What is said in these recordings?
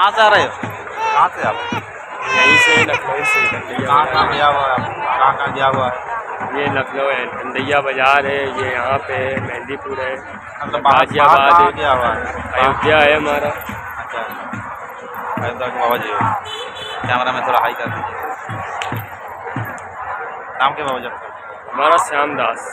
कहाँ से आ रहे हो कहाँ से आप यहीं से लखनऊ से कहाँ कहाँ गया हुआ है कहाँ कहाँ गया हुआ है ये लखनऊ है धंधैया बाज़ार है ये यहाँ पे है मेहंदीपुर है मतलब गाजियाबाद है गया हुआ है अयोध्या है हमारा अच्छा अयोध्या के बाबा जी कैमरा में थोड़ा हाई कर दीजिए नाम क्या बाबा जी हमारा श्याम दास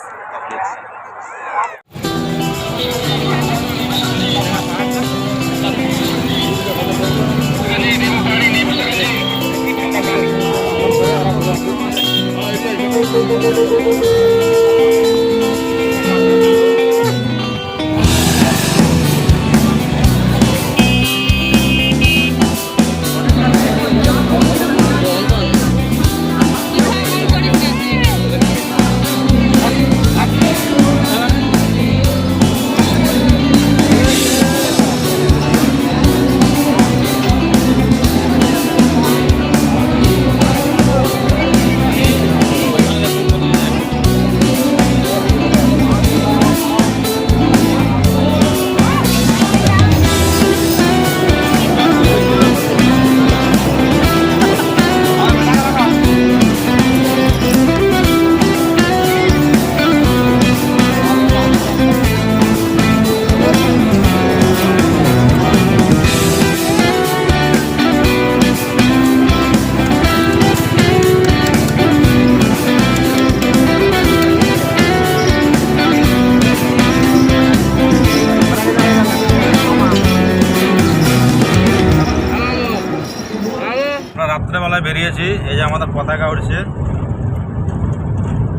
বেরিয়েছি, এই যে আমাদের পতাকা উঠছে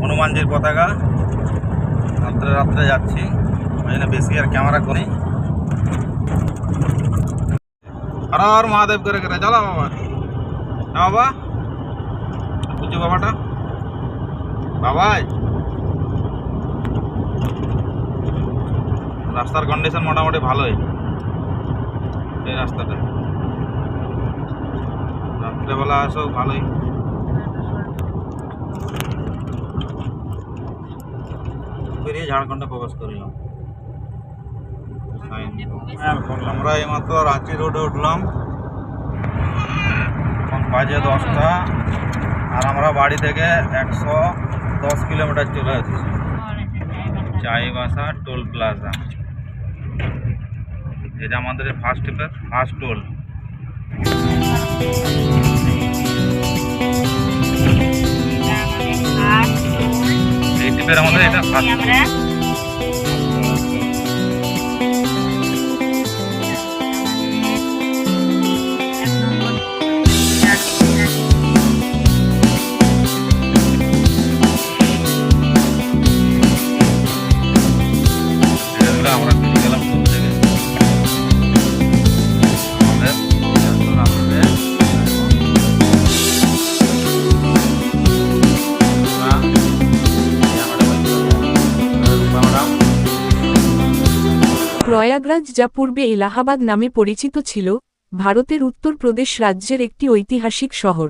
হনুমানজির পতাকা। রাত্রে রাত্রে যাচ্ছি। ওই জন্য বেশি আর ক্যামেরা করি আর হর মহাদেব করে করে, চলো বাবা। হ্যাঁ বাবা। বুঝছ বাবাটা? বাবাই। রাস্তার কন্ডিশন মোটামুটি ভালোই। এই রাস্তাটা রাত্রেবেলা আসো ভালোই। বেরিয়ে ঝাড়খণ্ডে প্রবেশ করিলাম। আমরা এইমাত্র রাঁচি রোডে উঠলাম। এখন বাজে দশটা আর আমরা বাড়ি থেকে একশো দশ কিলোমিটার চলে এসেছি। Chaibasa toll plaza. এটা আমাদের ফার্স্ট ফার্স্ট টোল আমাদের এটা প্রয়াগরাজ, যা পূর্বে এলাহাবাদ নামে পরিচিত ছিল, ভারতের উত্তরপ্রদেশ রাজ্যের একটি ঐতিহাসিক শহর।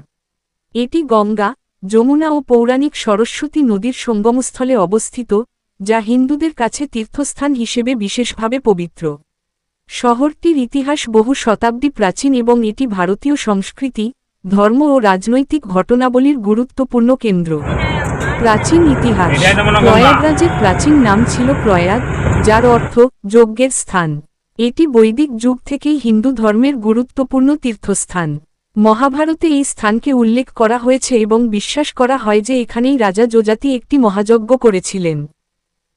এটি গঙ্গা, যমুনা ও পৌরাণিক সরস্বতী নদীর সঙ্গমস্থলে অবস্থিত, যা হিন্দুদের কাছে তীর্থস্থান হিসেবে বিশেষভাবে পবিত্র। শহরটির ইতিহাস বহু শতাব্দী প্রাচীন এবং এটি ভারতীয় সংস্কৃতি, ধর্ম ও রাজনৈতিক ঘটনাবলীর গুরুত্বপূর্ণ কেন্দ্র। প্রাচীন ইতিহাস। প্রয়াগরাজের প্রাচীন নাম ছিল প্রয়াগ যার অর্থ যজ্ঞের স্থান। এটি বৈদিক যুগ থেকেই হিন্দু ধর্মের গুরুত্বপূর্ণ তীর্থস্থান। মহাভারতে এই স্থানকে উল্লেখ করা হয়েছে এবং বিশ্বাস করা হয় যে এখানেই রাজা যোজাতি একটি মহাযজ্ঞ করেছিলেন।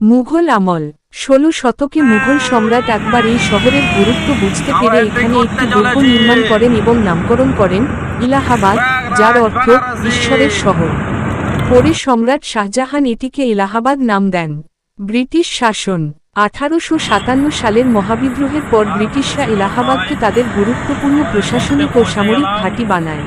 মুঘল আমল। ষোলো শতকে মুঘল সম্রাট আকবর এই শহরের গুরুত্ব বুঝতে পেরে এখানে একটি দুর্গ নির্মাণ করেন এবং নামকরণ করেন ইলাহাবাদ যার অর্থ ঈশ্বরের শহর। পরে সম্রাট শাহজাহান এটিকে এলাহাবাদ নাম দেন। ব্রিটিশ শাসন, আঠারোশো সাতান্ন সালের মহাবিদ্রোহের পর ব্রিটিশরা এলাহাবাদকে তাদের গুরুত্বপূর্ণ প্রশাসনিক ও সামরিক ঘাঁটি বানায়।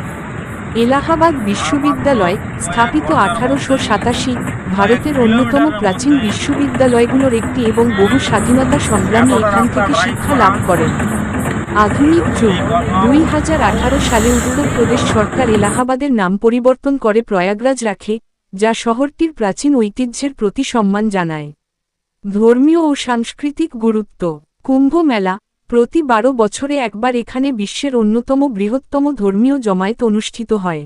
এলাহাবাদ বিশ্ববিদ্যালয়, স্থাপিত আঠারোশো সাতাশি, ভারতের অন্যতম প্রাচীন বিশ্ববিদ্যালয়গুলোর একটি এবং বহু স্বাধীনতা সংগ্রামী এখান থেকে শিক্ষা লাভ করেন। আধুনিক যুগ, দুই হাজার আঠারো সালে উত্তরপ্রদেশ সরকার এলাহাবাদের নাম পরিবর্তন করে প্রয়াগরাজ রাখে যা শহরটির প্রাচীন ঐতিহ্যের প্রতি সম্মান জানায়। ধর্মীয় ও সাংস্কৃতিক গুরুত্ব। কুম্ভ মেলা প্রতি বারো বছরে একবার এখানে বিশ্বের অন্যতম বৃহত্তম ধর্মীয় জমায়েত অনুষ্ঠিত হয়।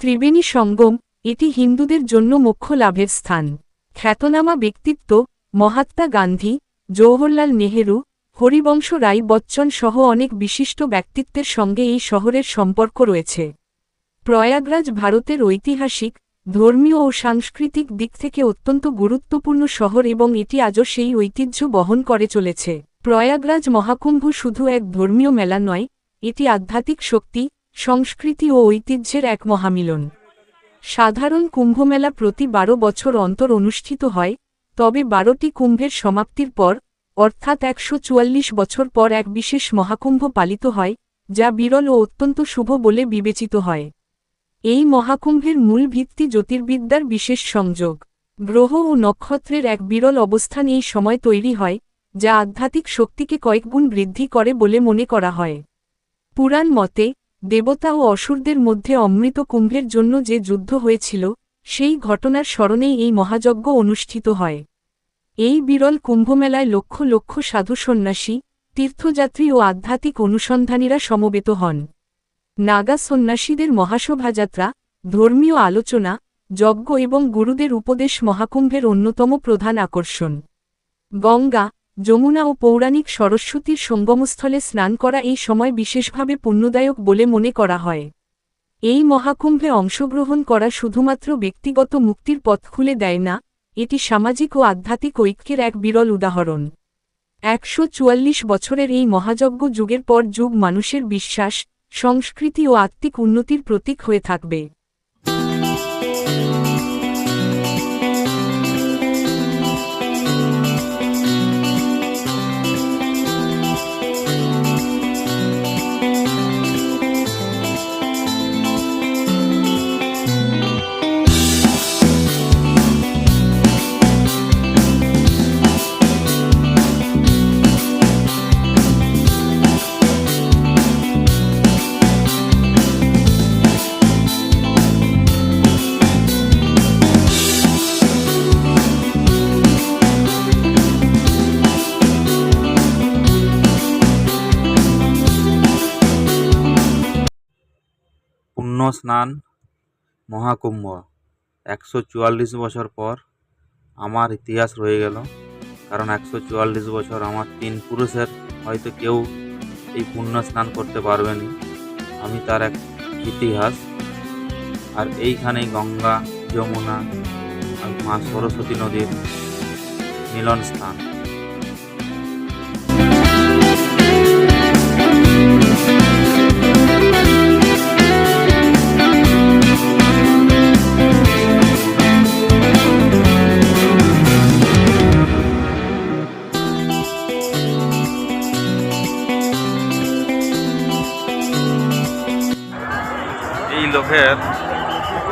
ত্রিবেণী সঙ্গম, এটি হিন্দুদের জন্য মোক্ষ লাভের স্থান। খ্যাতনামা ব্যক্তিত্ব, মহাত্মা গান্ধী, জওহরলাল নেহেরু, হরিবংশ রাই বচ্চন সহ অনেক বিশিষ্ট ব্যক্তিত্বের সঙ্গে এই শহরের সম্পর্ক রয়েছে। প্রয়াগরাজ ভারতের ঐতিহাসিক ধর্মীয় ও সাংস্কৃতিক দিক থেকে অত্যন্ত গুরুত্বপূর্ণ শহর এবং এটি আজও সেই ঐতিহ্য বহন করে চলেছে। প্রয়াগরাজ মহাকুম্ভ শুধু এক ধর্মীয় মেলা নয়, এটি আধ্যাত্মিক শক্তি, সংস্কৃতি ও ঐতিহ্যের এক মহামিলন। সাধারণ কুম্ভমেলা প্রতি বারো বছর অন্তর অনুষ্ঠিত হয়, তবে বারোটি কুম্ভের সমাপ্তির পর, অর্থাৎ একশো চুয়াল্লিশ বছর পর এক বিশেষ মহাকুম্ভ পালিত হয়, যা বিরল ও অত্যন্ত শুভ বলে বিবেচিত হয়। এই মহাকুম্ভের মূল ভিত্তি জ্যোতির্বিদ্যার বিশেষ সংযোগ। গ্রহ ও নক্ষত্রের এক বিরল অবস্থান এই সময় তৈরি হয়, যা আধ্যাত্মিক শক্তিকে কয়েকগুণ বৃদ্ধি করে বলে মনে করা হয়। পুরাণ মতে, দেবতা ও অসুরদের মধ্যে অমৃত কুম্ভের জন্য যে যুদ্ধ হয়েছিল, সেই ঘটনার স্মরণেই এই মহাযজ্ঞ অনুষ্ঠিত হয়। এই বিরল কুম্ভমেলায় লক্ষ লক্ষ সাধু সন্ন্যাসী, তীর্থযাত্রী ও আধ্যাত্মিক অনুসন্ধানীরা সমবেত হন। নাগা সন্ন্যাসীদের মহাশোভাযাত্রা, ধর্মীয় আলোচনা, যজ্ঞ এবং গুরুদের উপদেশ মহাকুম্ভের অন্যতম প্রধান আকর্ষণ। গঙ্গা, যমুনা ও পৌরাণিক সরস্বতীর সঙ্গমস্থলে স্নান করা এই সময় বিশেষভাবে পুণ্যদায়ক বলে মনে করা হয়। এই মহাকুম্ভে অংশগ্রহণ করা শুধুমাত্র ব্যক্তিগত মুক্তির পথ খুলে দেয় না, এটি সামাজিক ও আধ্যাত্মিক ঐক্যের এক বিরল উদাহরণ। একশো চুয়াল্লিশ বছরের এই মহাযজ্ঞ যুগের পর যুগ মানুষের বিশ্বাস সংস্কৃতি ও আত্মিক উন্নতির প্রতীক হয়ে থাকবে। স্নান, মহাকুম্ভ। একশো চুয়াল্লিশ বছর পর আমার ইতিহাস রয়ে গেল। কারণ একশো চুয়াল্লিশ বছর আমার তিন পুরুষের হয়তো কেউ এই পুণ্য স্নান করতে পারবেনি আমি তার এক ইতিহাস। আর এইখানেই গঙ্গা, যমুনা আর মা সরস্বতী নদীর মিলন স্থান। লোকের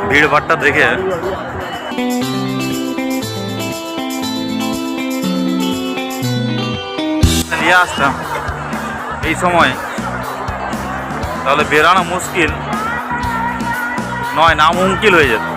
ভিড়ভাড়টা দেখে নিয়ে আসতাম। এই সময় তাহলে বেরানো মুশকিল, নয় নাম হুমকিল হয়ে যেত।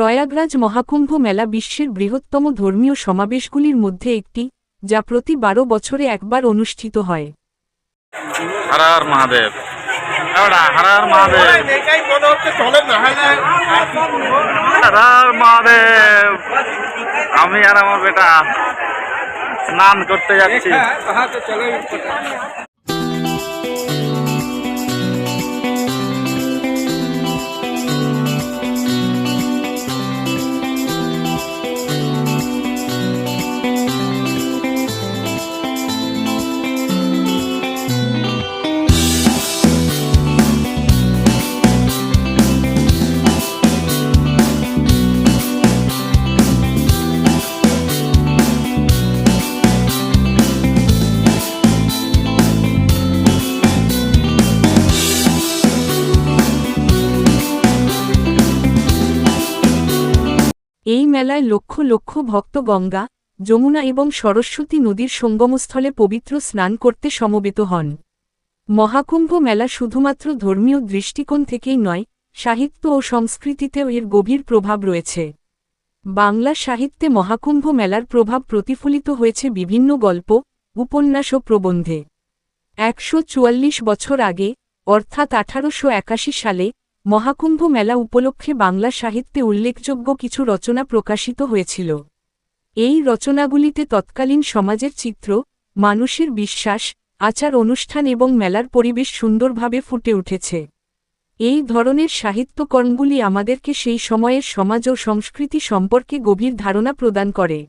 প্রয়াগরাজ মহাকুম্ভ মেলা বিশ্বের বৃহত্তম ধর্মীয় সমাবেশগুলির মধ্যে একটি, যা প্রতি বারো বছরে একবার অনুষ্ঠিত হয়। আমি আর আমার বেটা স্নান করতে যাচ্ছি। মেলায় লক্ষ লক্ষ ভক্ত গঙ্গা, যমুনা এবং সরস্বতী নদীর সঙ্গমস্থলে পবিত্র স্নান করতে সমবেত হন। মহাকুম্ভ মেলা শুধুমাত্র ধর্মীয় দৃষ্টিকোণ থেকেই নয়, সাহিত্য ও সংস্কৃতিতেও এর গভীর প্রভাব রয়েছে। বাংলা সাহিত্যে মহাকুম্ভ মেলার প্রভাব প্রতিফলিত হয়েছে বিভিন্ন গল্প, উপন্যাস ও প্রবন্ধে। একশো চুয়াল্লিশ বছর আগে, অর্থাৎ আঠারোশো একাশি সালে মহাকুম্ভ মেলা উপলক্ষে বাংলা সাহিত্যে উল্লেখযোগ্য কিছু রচনা প্রকাশিত হয়েছিল। এই রচনাগুলিতে তৎকালীন সমাজের চিত্র, মানুষের বিশ্বাস, আচার অনুষ্ঠান এবং মেলার পরিবেশ সুন্দরভাবে ফুটে উঠেছে। এই ধরনের সাহিত্যকর্মগুলি আমাদেরকে সেই সময়ের সমাজ ও সংস্কৃতি সম্পর্কে গভীর ধারণা প্রদান করে।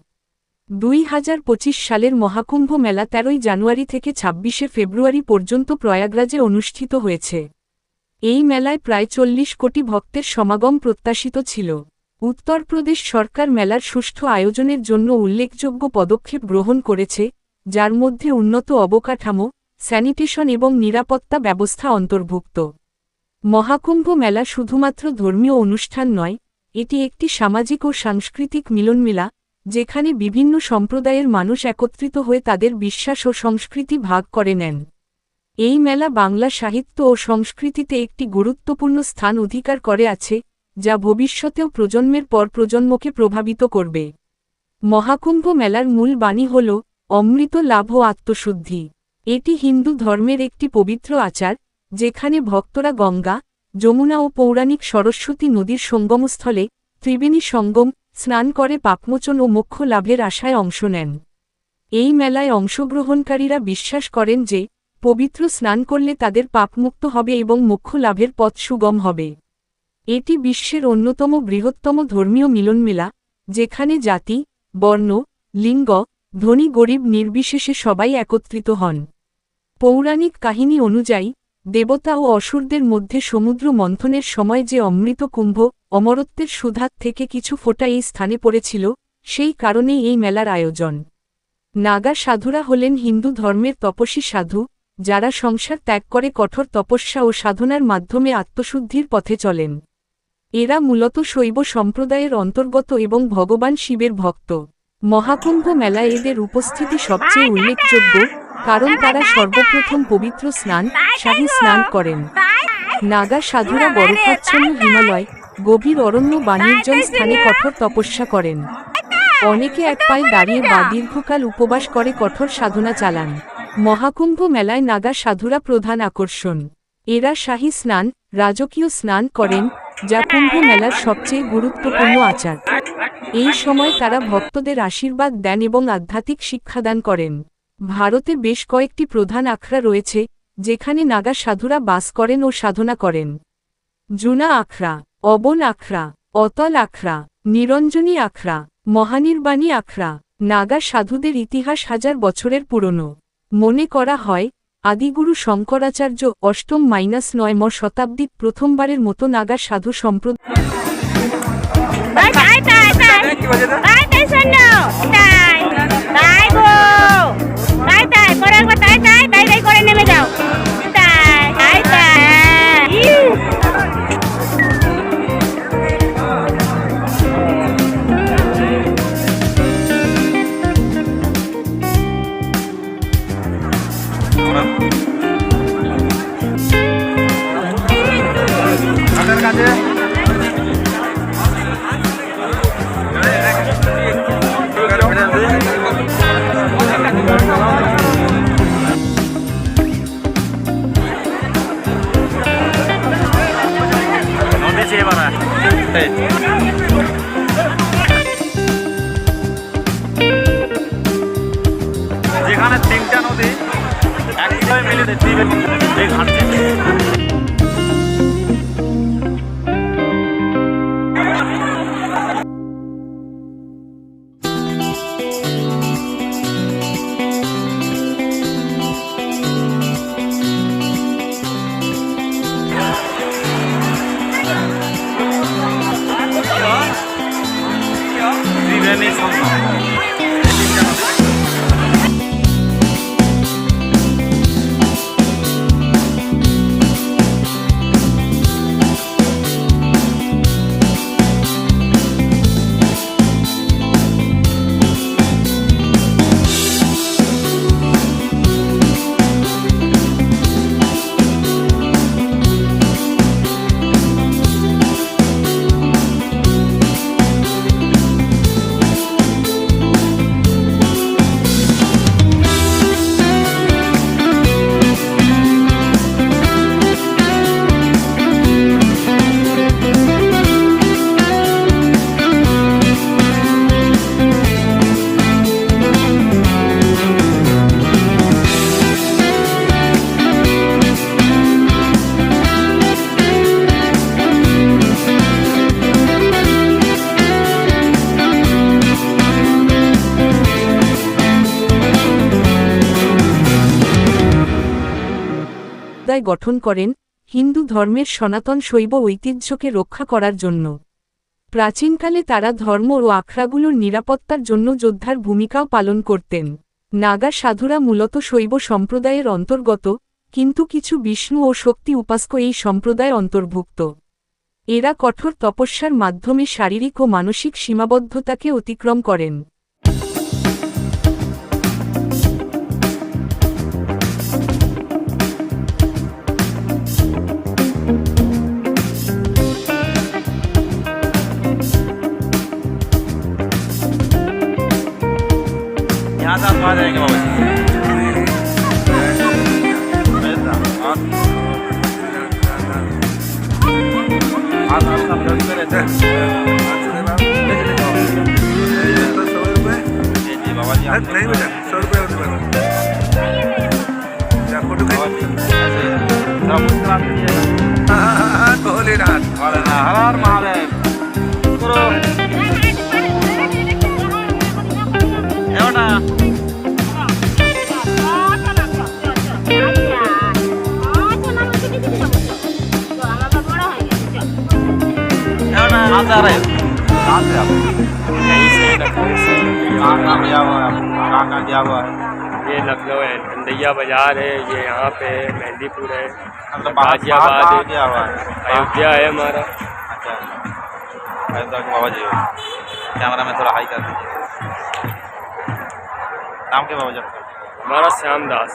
দুই হাজার পঁচিশ সালের মহাকুম্ভ মেলা তেরোই জানুয়ারি থেকে ছাব্বিশে ফেব্রুয়ারি পর্যন্ত প্রয়াগরাজে অনুষ্ঠিত হয়েছে। এই মেলায় প্রায় চল্লিশ কোটি ভক্তের সমাগম প্রত্যাশিত ছিল। উত্তরপ্রদেশ সরকার মেলার সুষ্ঠু আয়োজনের জন্য উল্লেখযোগ্য পদক্ষেপ গ্রহণ করেছে, যার মধ্যে উন্নত অবকাঠামো, স্যানিটেশন এবং নিরাপত্তা ব্যবস্থা অন্তর্ভুক্ত। মহাকুম্ভ মেলা শুধুমাত্র ধর্মীয় অনুষ্ঠান নয়, এটি একটি সামাজিক ও সাংস্কৃতিক মিলনমেলা, যেখানে বিভিন্ন সম্প্রদায়ের মানুষ একত্রিত হয়ে তাদের বিশ্বাস ও সংস্কৃতি ভাগ করে নেন। এই মেলা বাংলা সাহিত্য ও সংস্কৃতিতে একটি গুরুত্বপূর্ণ স্থান অধিকার করে আছে, যা ভবিষ্যতেও প্রজন্মের পর প্রজন্মকে প্রভাবিত করবে। মহাকুম্ভ মেলার মূল বাণী হল, অমৃত লাভ ও আত্মশুদ্ধি। এটি হিন্দু ধর্মের একটি পবিত্র আচার, যেখানে ভক্তরা গঙ্গা, যমুনা ও পৌরাণিক সরস্বতী নদীর সঙ্গমস্থলে ত্রিবেণী সঙ্গম, স্নান করে পাপমোচন ও মোক্ষ লাভের আশায় অংশ নেন। এই মেলায় অংশগ্রহণকারীরা বিশ্বাস করেন যে পবিত্র স্নান করলে তাদের পাপমুক্ত হবে এবং মুখ্য লাভের পথ সুগম হবে। এটি বিশ্বের অন্যতম বৃহত্তম ধর্মীয় মিলনমেলা, যেখানে জাতি, বর্ণ, লিঙ্গ, ধনী গরিব নির্বিশেষে সবাই একত্রিত হন। পৌরাণিক কাহিনী অনুযায়ী, দেবতা ও অসুরদের মধ্যে সমুদ্র মন্থনের সময় যে অমৃত কুম্ভ, অমরত্বের সুধাত থেকে কিছু ফোটা এই স্থানে পড়েছিল, সেই কারণেই এই মেলার আয়োজন। নাগা সাধুরা হলেন হিন্দু ধর্মের তপস্বী সাধু যারা সংসার ত্যাগ করে কঠোর তপস্যা ও সাধনার মাধ্যমে আত্মশুদ্ধির পথে চলেন। এরা মূলত শৈব সম্প্রদায়ের অন্তর্গত এবং ভগবান শিবের ভক্ত। মহাকুম্ভ মেলায় এদের উপস্থিতি সবচেয়ে উল্লেখযোগ্য, কারণ তারা সর্বপ্রথম পবিত্র স্নান, শাহী স্নান করেন। নাগা সাধুরা বরফাচ্ছন্ন হিমালয়, গভীর অরণ্য বাণিজ্যম স্থানে কঠোর তপস্যা করেন। অনেকে এক পায়ে দাঁড়িয়ে বা দীর্ঘকাল উপবাস করে কঠোর সাধনা চালান। মহাকুম্ভ মেলায় নাগা সাধুরা প্রধান আকর্ষণ। এরা শাহী স্নান, রাজকীয় স্নান করেন, যা কুম্ভ মেলার সবচেয়ে গুরুত্বপূর্ণ আচার। এই সময় তারা ভক্তদের আশীর্বাদ দেন এবং আধ্যাত্মিক শিক্ষাদান করেন। ভারতে বেশ কয়েকটি প্রধান আখড়া রয়েছে, যেখানে নাগা সাধুরা বাস করেন ও সাধনা করেন। জুনা আখড়া, অবন আখড়া, অতল আখড়া, নিরঞ্জনী আখড়া, মহানির্বাণী আখড়া। নাগা সাধুদের ইতিহাস হাজার বছরের পুরনো। মনে করা হয় আদিগুরু শঙ্করাচার্য অষ্টম মাইনাস নয় ম প্রথমবারের মতো নাগা সাধু সম্প্রদায় করে নেমে যাও যেখানে তিনটা নদী একসাথে মিলে ত্রিবেণী এই ঘাটটি গঠন করেন হিন্দু ধর্মের সনাতন শৈব ঐতিহ্যকে রক্ষা করার জন্য। প্রাচীনকালে তারা ধর্ম ও আখড়াগুলোর নিরাপত্তার জন্য যোদ্ধার ভূমিকাও পালন করতেন। নাগা সাধুরা মূলত শৈব সম্প্রদায়ের অন্তর্গত, কিন্তু কিছু বিষ্ণু ও শক্তি উপাস্ক এই সম্প্রদায় অন্তর্ভুক্ত। এরা কঠোর তপস্যার মাধ্যমে শারীরিক ও মানসিক সীমাবদ্ধতাকে অতিক্রম করেন। यहाँ से आप कहाँ जाएंगे बाबा जी ऐसा, और आप आप सब घर पे रहते हैं जी जी बाबा जी आप नहीं बेटा सौ रुपये होने वाला क्या फोटो बाबा जी ऐसे थोड़ा मुस्कुरा दीजिए भोलेनाथ हर हर महादेव कहाँ कहाँ गया हुआ? है ये लखनऊ है धंधैया बाज़ार है ये यहाँ पे है मेहंदीपुर है। मतलब गाजियाबाद है। गया हुआ? है अयोध्या है हमारा। अच्छा। अयोध्या के बाबा जी कैमरा में थोड़ा हाई कर दीजिए। नाम क्या बाबा जी हमारा श्याम दास।